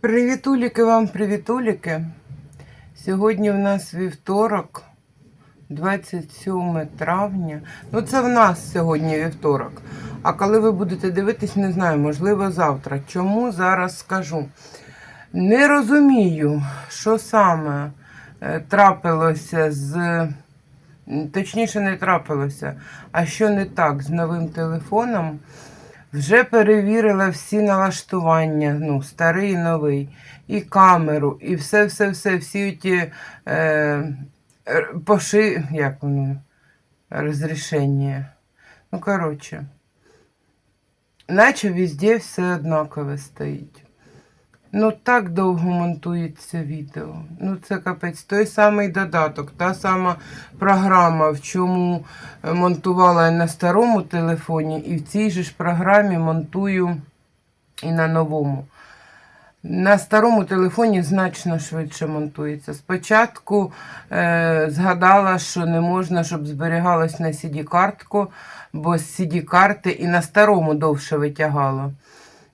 Привітуліки вам, привітуліки. Сьогодні в нас вівторок, 27 травня. Ну, це в нас сьогодні вівторок. А коли ви будете дивитись, не знаю, можливо, завтра. Чому зараз скажу? Не розумію, що саме е, трапилося з. Точніше, не трапилося, а що не так з новим телефоном. Вже перевірила всі налаштування, ну, старий і новий, і камеру, і все-все-все, всі ті е, поши, як воно, розрішення. Ну, коротше, наче везде все однакове стоїть. Ну, так довго монтується відео. Ну, це капець. Той самий додаток, та сама програма, в чому е, монтувала на старому телефоні, і в цій же ж програмі монтую і на новому. На старому телефоні значно швидше монтується. Спочатку е, згадала, що не можна, щоб зберігалось на CD-картку, бо з CD-карти і на старому довше витягало.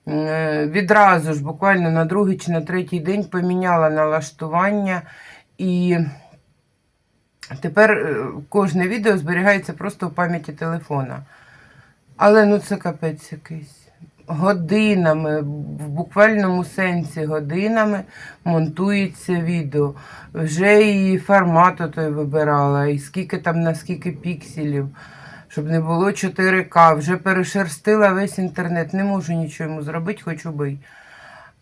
Е, Відразу ж, буквально на другий чи на третій день поміняла налаштування і тепер е, кожне відео зберігається просто в пам'яті телефона. Але ну це капець якийсь. Годинами, в буквальному сенсі годинами монтується відео. Вже і формат той вибирала, і скільки там на скільки пікселів, щоб не було 4К. Вже перешерстила весь інтернет. Не можу нічого йому зробити, хоч убий.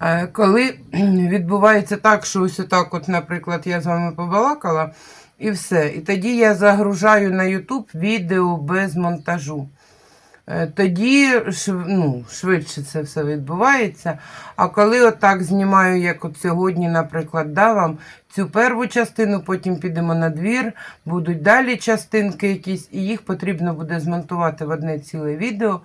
Е, Коли відбувається так, що ось отак, от, наприклад, я з вами побалакала, і все. І тоді я загружаю на YouTube відео без монтажу. Е, Тоді ну, швидше це все відбувається. А коли отак знімаю, як от сьогодні, наприклад, да, вам цю першу частину, потім підемо на двір, будуть далі частинки якісь, і їх потрібно буде змонтувати в одне ціле відео.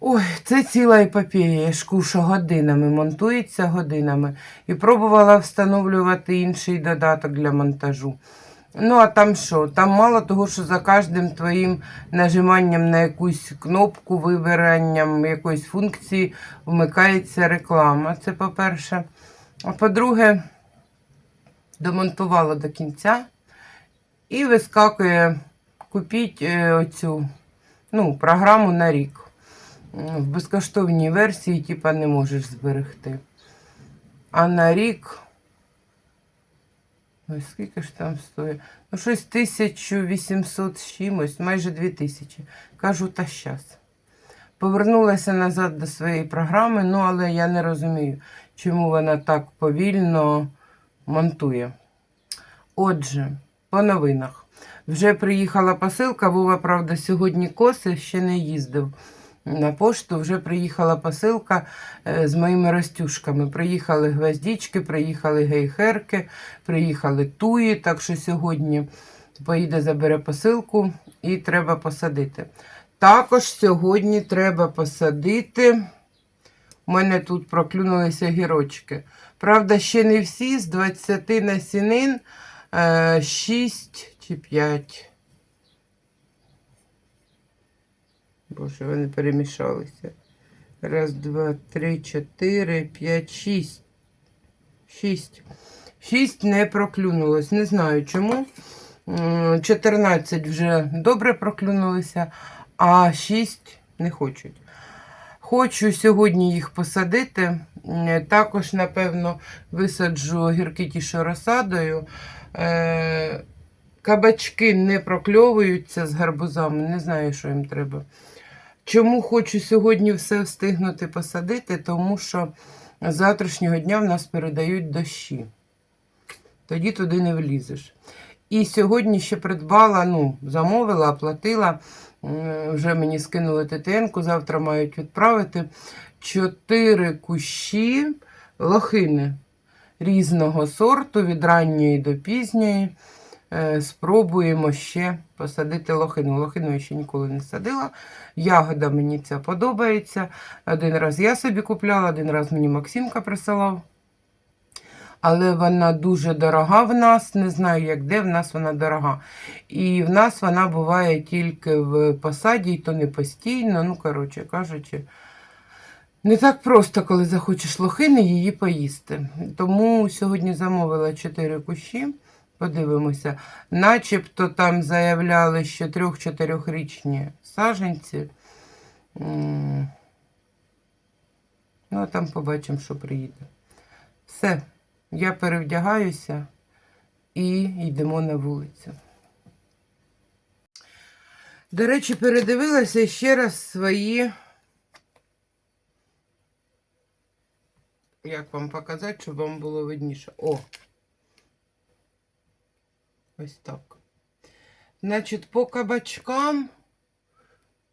Ой, це ціла епопея, я ж годинами, монтується годинами. І пробувала встановлювати інший додаток для монтажу. Ну, а там що? Там мало того, що за кожним твоїм нажиманням на якусь кнопку, вибиранням якоїсь функції вмикається реклама. Це по-перше. А по-друге, домонтувала до кінця і вискакує купіть е, оцю ну, програму на рік. В безкоштовній версії, типа, не можеш зберегти. А на рік. Ой, скільки ж там стоїть? Ну, щось 1800 з чимось, майже 2000. Кажу, та щас. Повернулася назад до своєї програми, ну але я не розумію, чому вона так повільно монтує. Отже, по новинах. Вже приїхала посилка. Вова, правда, сьогодні коси ще не їздив на пошту. Вже приїхала посилка е, з моїми ростюшками. Приїхали гвоздічки, приїхали гейхерки, приїхали туї. Так що сьогодні поїде, забере посилку і треба посадити. Також сьогодні треба посадити. У мене тут проклюнулися гірочки. Правда, ще не всі, з 20 насінин 6 чи 5. Боже, вони перемішалися. Раз, два, три, чотири, п'ять, шість. Шість. Шість не проклюнулось. Не знаю чому. М, 14 вже добре проклюнулися, а 6 не хочуть. Хочу сьогодні їх посадити. Також, напевно, висаджу гірки розсадою. Е, Кабачки не прокльовуються з гарбузами, не знаю, що їм треба. Чому хочу сьогодні все встигнути посадити? Тому що з завтрашнього дня в нас передають дощі. Тоді туди не влізеш. І сьогодні ще придбала, ну, замовила, оплатила. Вже мені скинули ТТН-ку, завтра мають відправити чотири кущі лохини різного сорту, від ранньої до пізньої. Е, Спробуємо ще посадити лохину. Лохину я ще ніколи не садила. Ягода мені ця подобається. Один раз я собі купляла, один раз мені Максимка присилав. Але вона дуже дорога в нас. Не знаю, як де, в нас вона дорога. І в нас вона буває тільки в посаді, і то не постійно. Ну, коротше кажучи, Не так просто, коли захочеш лохини, її поїсти. Тому сьогодні замовила 4 кущі. Подивимося. Начебто там заявляли, що 3-4-річні саженці. Ну, а там побачимо, що приїде. Все, я перевдягаюся і йдемо на вулицю. До речі, передивилася ще раз свої. Як вам показати, щоб вам було видніше? О! Ось так. Значить, по кабачкам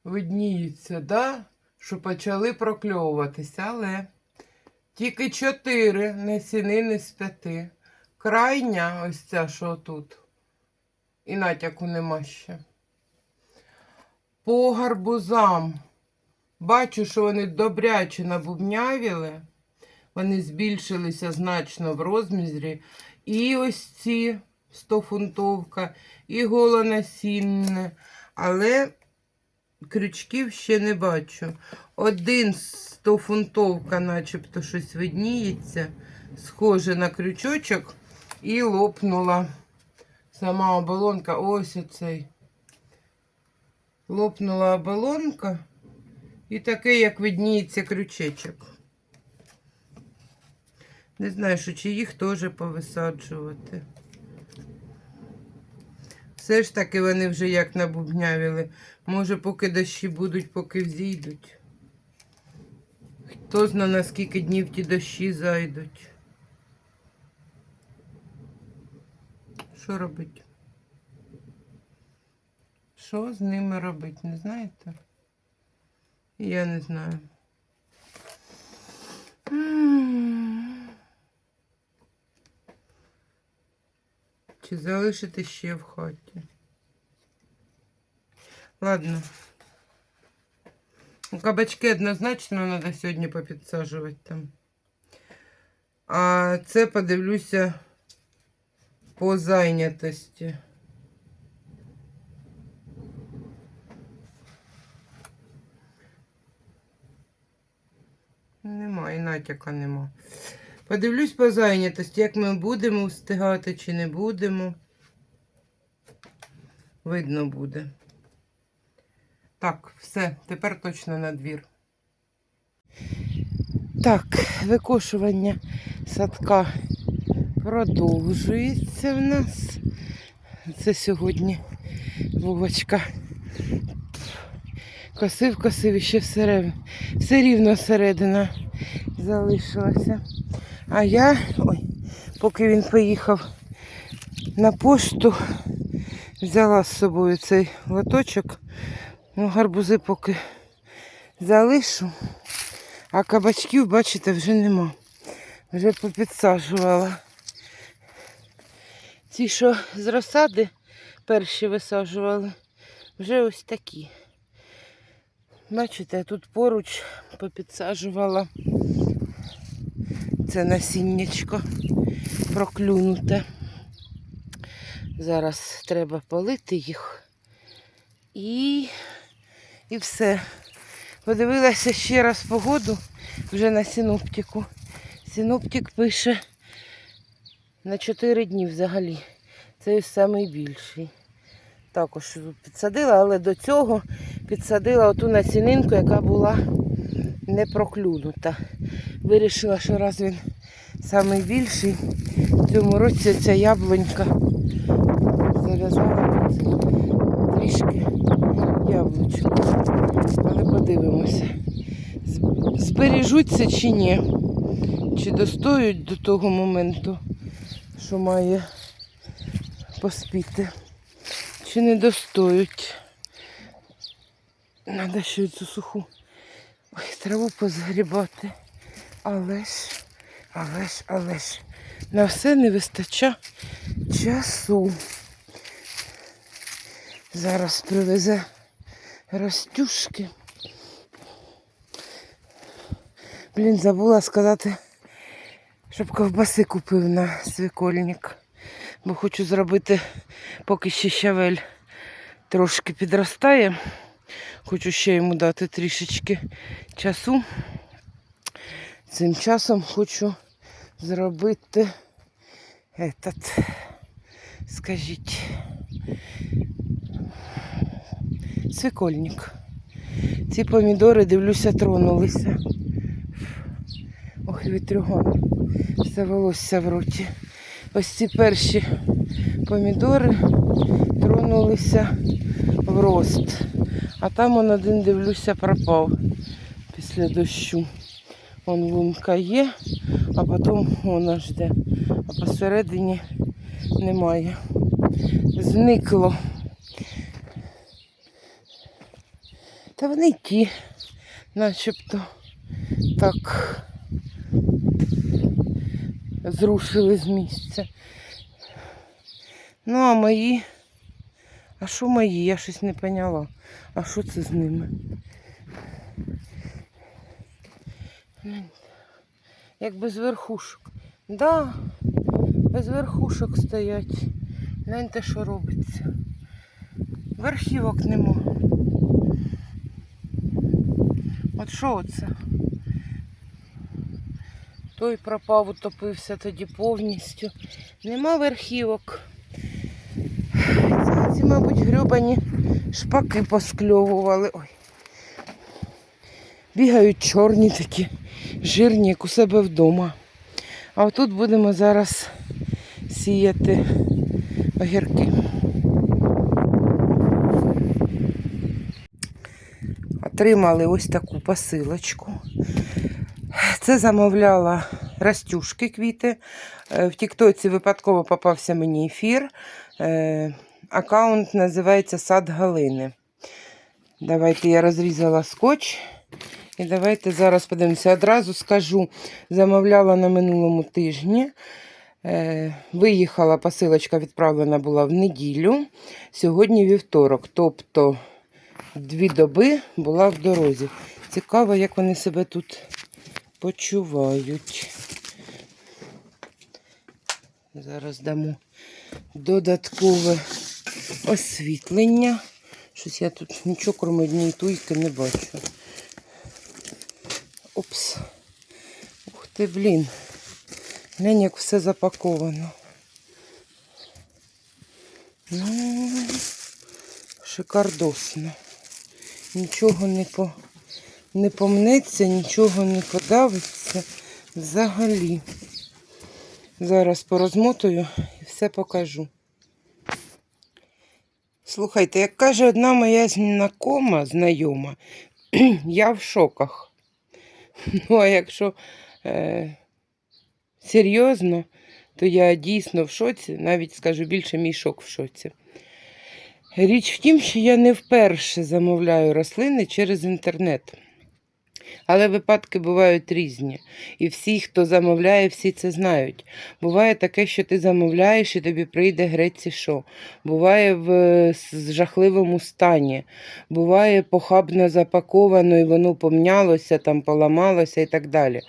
видніється, да? що почали прокльовуватися, але тільки чотири насінини з п'яти. Крайня, ось ця, що тут. І натяку нема ще. По гарбузам. Бачу, що вони добряче набубнявіли. Вони збільшилися значно в розмірі. І ось ці 100-фунтовка, і голонасінне. Але крючків ще не бачу. Один 100-фунтовка, начебто щось видніється, схоже на крючочок, і лопнула сама оболонка. Ось оцей. Лопнула оболонка. І такий, як видніється крючечок. Не знаю, що чи їх теж повисаджувати. Все ж таки вони вже як набубнявіли. Може, поки дощі будуть, поки взійдуть. Хто зна, на скільки днів ті дощі зайдуть. Що робить? Що з ними робить, не знаєте? Я не знаю. Чи залишити ще в хаті? Ладно. Кабачки однозначно треба сьогодні попідсаджувати там. А це подивлюся по зайнятості. Нема, і натяка нема. Подивлюсь по зайнятості, як ми будемо встигати чи не будемо. Видно буде. Так, все, тепер точно на двір. Так, викошування садка продовжується в нас. Це сьогодні Вовочка косив, косив і ще все, рівно середина залишилася. А я, ой, поки він поїхав на пошту, взяла з собою цей лоточок. Ну, гарбузи поки залишу. А кабачків, бачите, вже нема. Вже попідсаджувала. Ті, що з розсади перші висаджували, вже ось такі. Бачите, тут поруч попідсаджувала це насіннячко проклюнуте. Зараз треба полити їх. І, і все. Подивилася ще раз погоду вже на синоптику. Синоптик пише на 4 дні взагалі. Це найбільший. Також підсадила, але до цього підсадила оту насінинку, яка не проклюнута. Вирішила, що раз він найбільший, в цьому році ця яблунька зав'язала трішки яблучок. Але подивимося, збережуться чи ні. Чи достоють до того моменту, що має поспіти. Чи не достоють. Надо ще цю суху ой, траву позгрібати. Але ж, але ж, але ж, на все не вистача часу. Зараз привезе растюшки. Блін, забула сказати, щоб ковбаси купив на свікольник. Бо хочу зробити, поки ще щавель трошки підростає. Хочу ще йому дати трішечки часу. Цим часом хочу зробити этот, скажіть, свекольник. Ці помідори, дивлюся, тронулися. Ох, вітрюгон. Все волосся в роті. Ось ці перші помідори тронулися в рост. А там он один, дивлюся, пропав після дощу. Вон лунка є, а потім вона жде. А посередині немає. Зникло. Та вони ті, начебто так зрушили з місця. Ну, а мої. А що мої? Я щось не поняла. А що це з ними? Як без верхушок. Да, без верхушок стоять. Гляньте, що робиться. Верхівок нема. От що це? Той пропав, утопився тоді повністю. Нема верхівок. Ці, мабуть, грьобані шпаки поскльовували. Ой. Бігають чорні такі, жирні, як у себе вдома. А отут будемо зараз сіяти огірки. Отримали ось таку посилочку. Це замовляла Растюшки квіти. Е, В Тіктоці випадково попався мені ефір. Аккаунт називається Сад Галини. Давайте я розрізала скотч. І давайте зараз подивимося. Одразу скажу, замовляла на минулому тижні. Е, Виїхала посилочка, відправлена була в неділю. Сьогодні вівторок. Тобто дві доби була в дорозі. Цікаво, як вони себе тут почувають. Зараз дамо додаткове освітлення. Щось я тут нічого, крім однієї туйки, не бачу. Опс. Ух ти, блін. Глянь, як все запаковано. Ну, шикардосно. Нічого не по не помнеться, нічого не подавиться взагалі. Зараз порозмотую і все покажу. Слухайте, як каже одна моя знакома, знайома, я в шоках. Ну, а якщо е, серйозно, то я дійсно в шоці, навіть скажу більше, мій шок в шоці. Річ в тім, що я не вперше замовляю рослини через інтернет. Але випадки бувають різні. І всі, хто замовляє, всі це знають. Буває таке, що ти замовляєш і тобі прийде греці що. Буває в жахливому стані. Буває похабно запаковано і воно помнялося, там поламалося і так далі.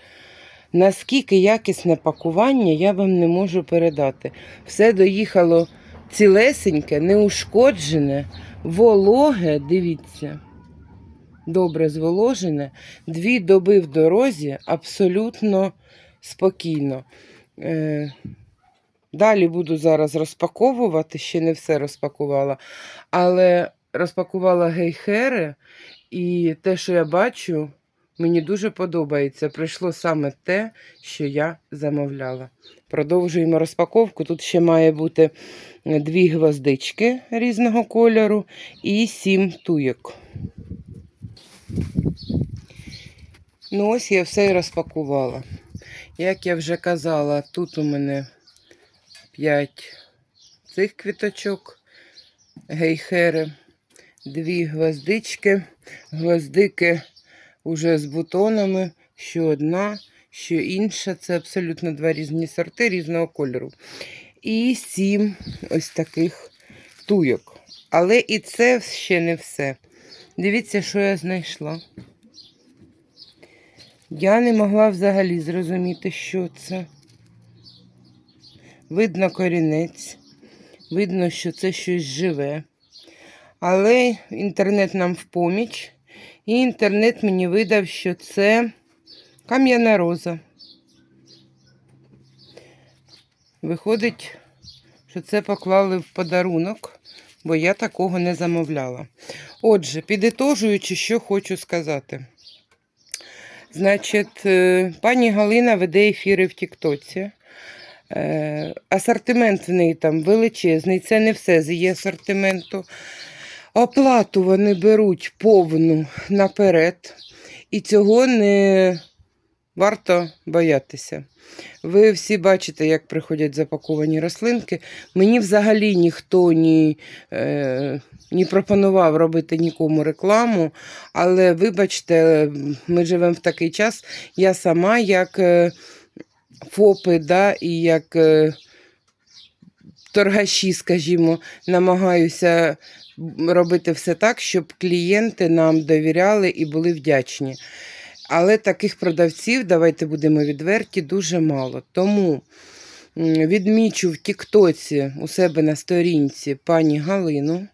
Наскільки якісне пакування, я вам не можу передати. Все доїхало цілесеньке, неушкоджене, вологе, дивіться добре зволожене, дві доби в дорозі абсолютно спокійно. Е, Далі буду зараз розпаковувати, ще не все розпакувала, але розпакувала гейхери, і те, що я бачу, мені дуже подобається. Прийшло саме те, що я замовляла. Продовжуємо розпаковку. Тут ще має бути дві гвоздички різного кольору і сім туєк. Ну, ось я все і розпакувала. Як я вже казала, тут у мене 5 цих квіточок, гейхери, дві гвоздички. Гвоздики вже з бутонами, що одна, що інша. Це абсолютно два різні сорти різного кольору. І сім ось таких туйок. Але і це ще не все. Дивіться, що я знайшла. Я не могла взагалі зрозуміти, що це. Видно корінець, видно, що це щось живе. Але інтернет нам в поміч. І інтернет мені видав, що це Кам'яна роза. Виходить, що це поклали в подарунок, бо я такого не замовляла. Отже, підітожуючи, що хочу сказати. Значить, е, пані Галина веде ефіри в Тіктоці. Е, Асортимент в неї там величезний, це не все з її асортименту. Оплату вони беруть повну наперед, і цього не варто боятися. Ви всі бачите, як приходять запаковані рослинки. Мені взагалі ніхто ні, е, не пропонував робити нікому рекламу, але вибачте, ми живемо в такий час. Я сама як е, ФОПи, да, і як е, торгаші, скажімо, намагаюся робити все так, щоб клієнти нам довіряли і були вдячні. Але таких продавців, давайте будемо відверті, дуже мало. Тому відмічу в Тіктоці у себе на сторінці пані Галину.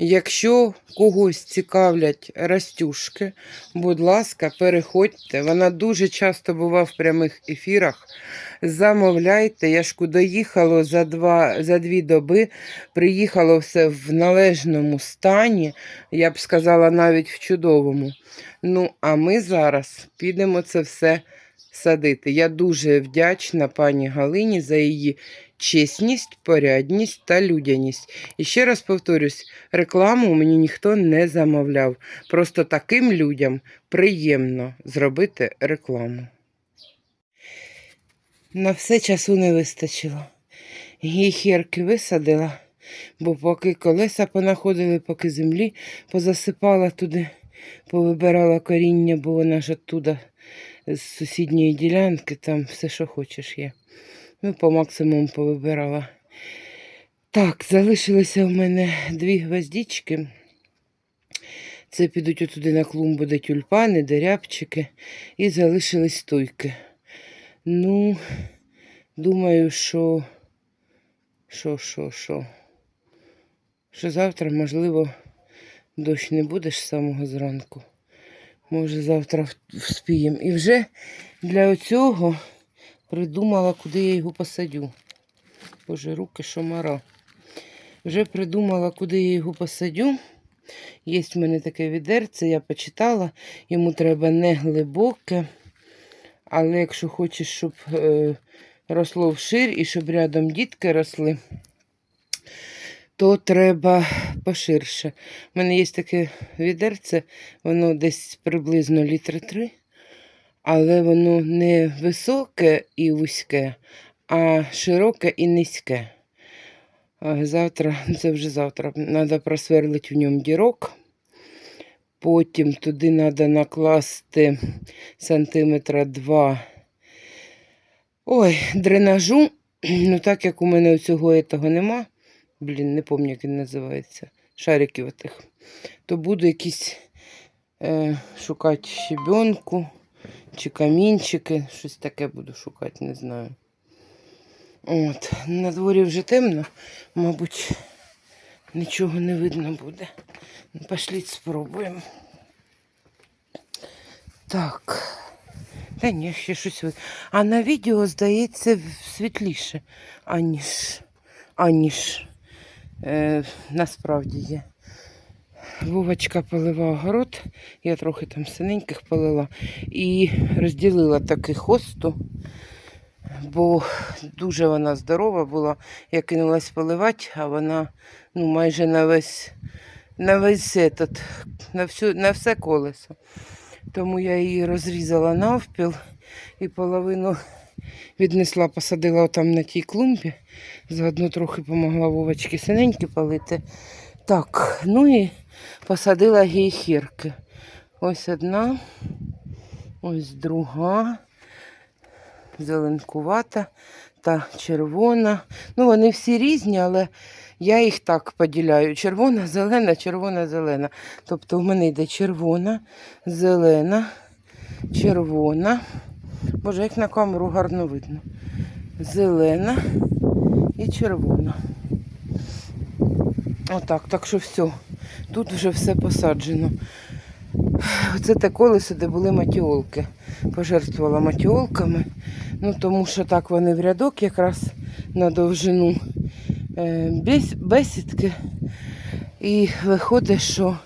Якщо когось цікавлять растюшки, будь ласка, переходьте. Вона дуже часто бува в прямих ефірах. Замовляйте. Я ж куди їхало за, за дві доби, приїхало все в належному стані, я б сказала, навіть в чудовому. Ну, а ми зараз підемо це все садити. Я дуже вдячна пані Галині за її чесність, порядність та людяність. І ще раз повторюсь, рекламу мені ніхто не замовляв. Просто таким людям приємно зробити рекламу. На все часу не вистачило. Гіхерки висадила, бо поки колеса понаходили, поки землі позасипала туди, повибирала коріння, бо вона ж оттуда з сусідньої ділянки, там все, що хочеш є. Ну, по максимуму повибирала. Так, залишилися в мене дві гвоздічки. Це підуть отуди на клумбу, де тюльпани, де рябчики. І залишились стойки. Ну, думаю, що. Що, що, що? Що завтра, можливо, дощ не буде з самого зранку. Може, завтра вспіємо. І вже для цього придумала, куди я його посадю. Боже, руки шомара. Вже придумала, куди я його посадю. Є в мене таке відерце, я почитала. Йому треба не глибоке. Але якщо хочеш, щоб е, росло вшир і щоб рядом дітки росли, то треба поширше. У мене є таке відерце, воно десь приблизно літри три, але воно не високе і вузьке, а широке і низьке. Завтра, це вже завтра, треба просверлити в ньому дірок. Потім туди треба накласти сантиметра два. Ой, дренажу. Ну, так як у мене цього того нема, блін, не пам'ятаю, як він називається, шариків отих, то буду якісь е, шукати щебенку чи камінчики, щось таке буду шукати, не знаю. От, на дворі вже темно, мабуть, нічого не видно буде. Ну, Пошліть спробуємо. Так. Та ні, ще щось ви. А на відео, здається, світліше, аніж, аніж е, насправді є. Вовочка полила огород, я трохи там синеньких полила і розділила таки хосту, бо дуже вона здорова була. Я кинулась поливати, а вона ну, майже на весь, на весь этот, на, всю, на все колесо. Тому я її розрізала навпіл і половину віднесла, посадила там на тій клумбі. Заодно трохи помогла Вовочки синенькі палити. Так, ну і посадила гейхірки. Ось одна, ось друга, зеленкувата та червона. Ну, вони всі різні, але я їх так поділяю: червона, зелена, червона, зелена. Тобто в мене йде червона, зелена, червона. Боже, як на камеру гарно видно. Зелена і червона. Отак, так що все. Тут вже все посаджено. Оце те колесо, де були матіолки. Пожертвувала матіолками. Ну, тому що так вони в рядок якраз на довжину е, бесідки. І виходить, що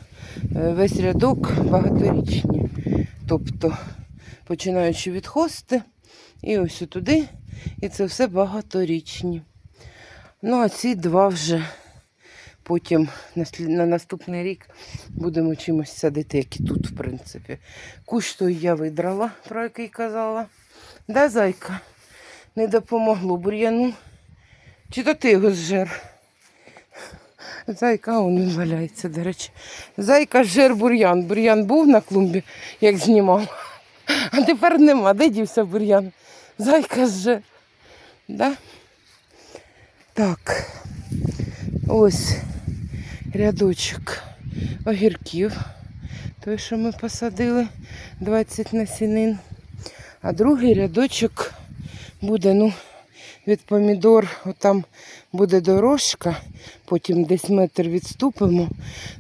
е, весь рядок багаторічні. Тобто, починаючи від хости і ось туди, і це все багаторічні. Ну, а ці два вже потім на, наступний рік будемо чимось садити, як і тут, в принципі. Кущ той я видрала, про який казала. Да, зайка? Не допомогло бур'яну. Чи то ти його зжер? Зайка, он він валяється, до речі. Зайка зжер бур'ян. Бур'ян був на клумбі, як знімав. А тепер нема. Де дівся бур'ян? Зайка зжер. Да? Так. Ось рядочок огірків. Той, що ми посадили 20 насінин. А другий рядочок буде, ну, від помідор, отам буде дорожка, потім десь метр відступимо.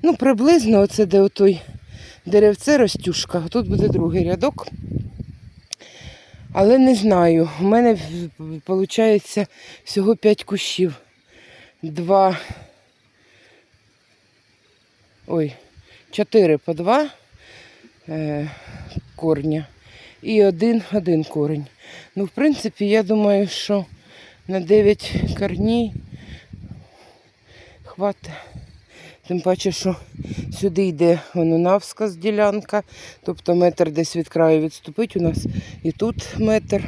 Ну, приблизно оце де отой деревце ростюшка, тут буде другий рядок. Але не знаю, у мене виходить всього 5 кущів. Два. Ой, 4 по 2 е, корня і один, один корінь. Ну, в принципі, я думаю, що на 9 корней хватить. Тим паче, що сюди йде воно навсказ ділянка, тобто метр десь від краю відступить. У нас і тут метр,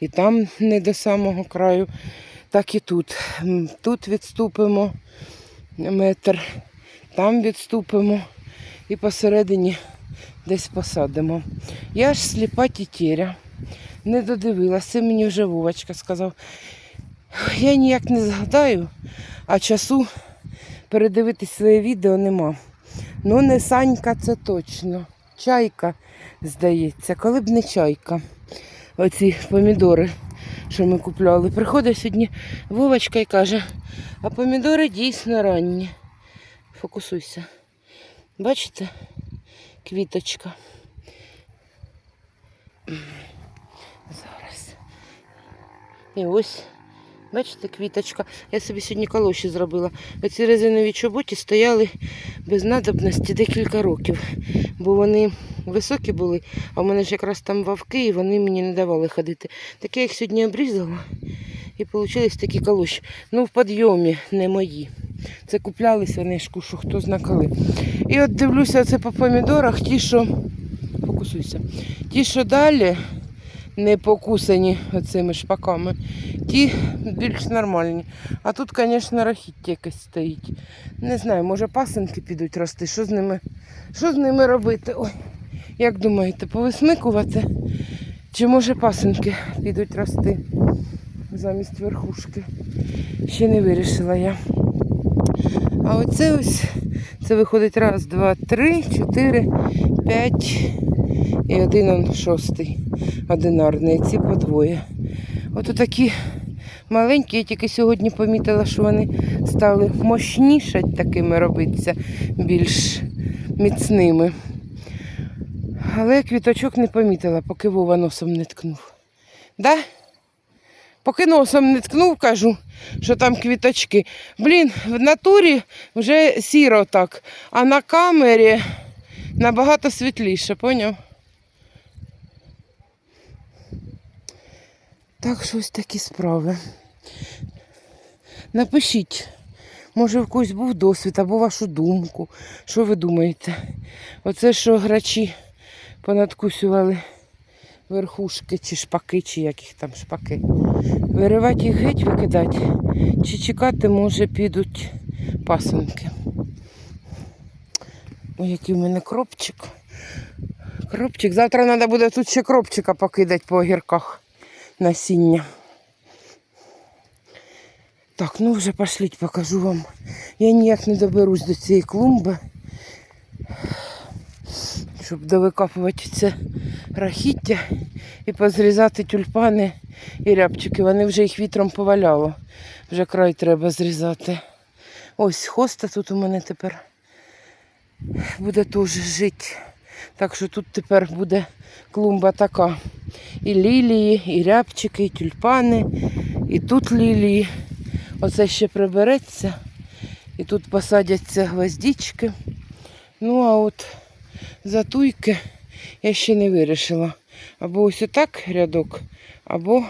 і там не до самого краю, так і тут. Тут відступимо метр, там відступимо і посередині десь посадимо. Я ж сліпа тітєря, не додивилася, мені вже Вовочка сказав. Я ніяк не згадаю, а часу передивитись своє відео нема. Ну, не Санька, це точно. Чайка, здається, коли б не чайка. Оці помідори, що ми купляли. Приходить сьогодні Вовочка і каже, а помідори дійсно ранні. Фокусуйся. Бачите? Квіточка. Зараз. І ось, бачите, квіточка. Я собі сьогодні калоші зробила. Оці резинові чоботі стояли без надобності декілька років, бо вони високі були, а в мене ж якраз там вовки, і вони мені не давали ходити. Так я їх сьогодні обрізала і вийшли такі калоші. Ну, в підйомі не мої. Це куплялися ж кушу, хто зна коли. І от дивлюся це по помідорах, ті, що фокусуйся. Ті, що далі не покусані оцими шпаками, ті більш нормальні. А тут, звісно, рахіття якесь стоїть. Не знаю, може пасенки підуть рости. Що з ними, що з ними робити? Ой, як думаєте, повисмикувати? Чи може пасенки підуть рости замість верхушки? Ще не вирішила я. А оце ось, це виходить раз, два, три, чотири, п'ять і один он шостий одинарний. Ці по двоє. От такі маленькі, я тільки сьогодні помітила, що вони стали мощнішать такими робитися, більш міцними. Але квіточок не помітила, поки Вова носом не ткнув. Да? Поки носом не ткнув, кажу, що там квіточки. Блін, в натурі вже сіро так, а на камері набагато світліше, поняв? Так, що ось такі справи. Напишіть, може в когось був досвід або вашу думку. Що ви думаєте? Оце що грачі понадкусювали верхушки чи шпаки, чи як їх там шпаки. Виривати їх геть, викидати, чи чекати, може, підуть пасенки. Ой, який в мене кропчик. Кропчик. Завтра треба буде тут ще кропчика покидати по огірках насіння. Так, ну вже пошліть, покажу вам. Я ніяк не доберусь до цієї клумби, щоб довикапувати це рахіття і позрізати тюльпани і рябчики. Вони вже їх вітром поваляло. Вже край треба зрізати. Ось хоста тут у мене тепер буде теж жити. Так що тут тепер буде клумба така. І лілії, і рябчики, і тюльпани, і тут лілії. Оце ще прибереться. І тут посадяться гвоздички. Ну, а от затуйки я ще не вирішила. Або ось отак рядок, або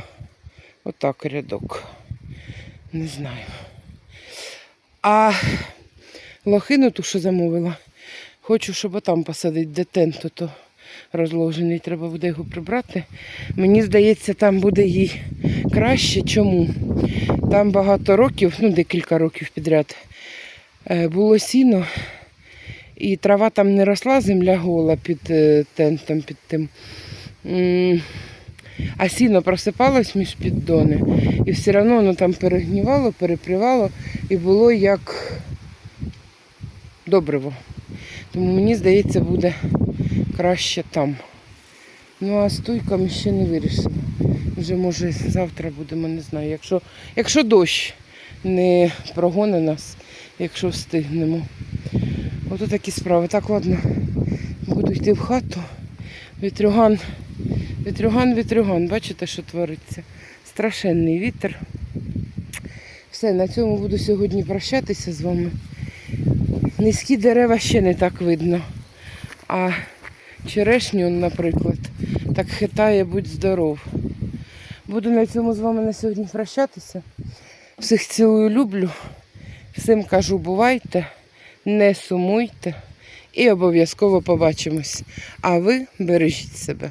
отак рядок. Не знаю. А лохину ту, що замовила, хочу, щоб отам посадити, де тент то розложений. Треба буде його прибрати. Мені здається, там буде їй краще. Чому? Там багато років, ну декілька років підряд, е, було сіно, і трава там не росла, земля гола під е, тентом, під тим. А сіно просипалось між піддони, і все одно воно там перегнівало, перепрівало і було як добриво. Тому мені здається, буде краще там. Ну а з туйками ще не вирішила. Вже може завтра будемо, не знаю. Якщо, якщо дощ не прогоне нас, якщо встигнемо. Ото такі справи. Так, ладно, буду йти в хату. Вітрюган, вітрюган, вітрюган. Бачите, що твориться? Страшенний вітер. Все, на цьому буду сьогодні прощатися з вами. Низькі дерева ще не так видно. А черешню, наприклад, так хитає, будь здоров. Буду на цьому з вами на сьогодні прощатися. Всіх цілую, люблю. Всім кажу, бувайте, не сумуйте і обов'язково побачимось. А ви бережіть себе.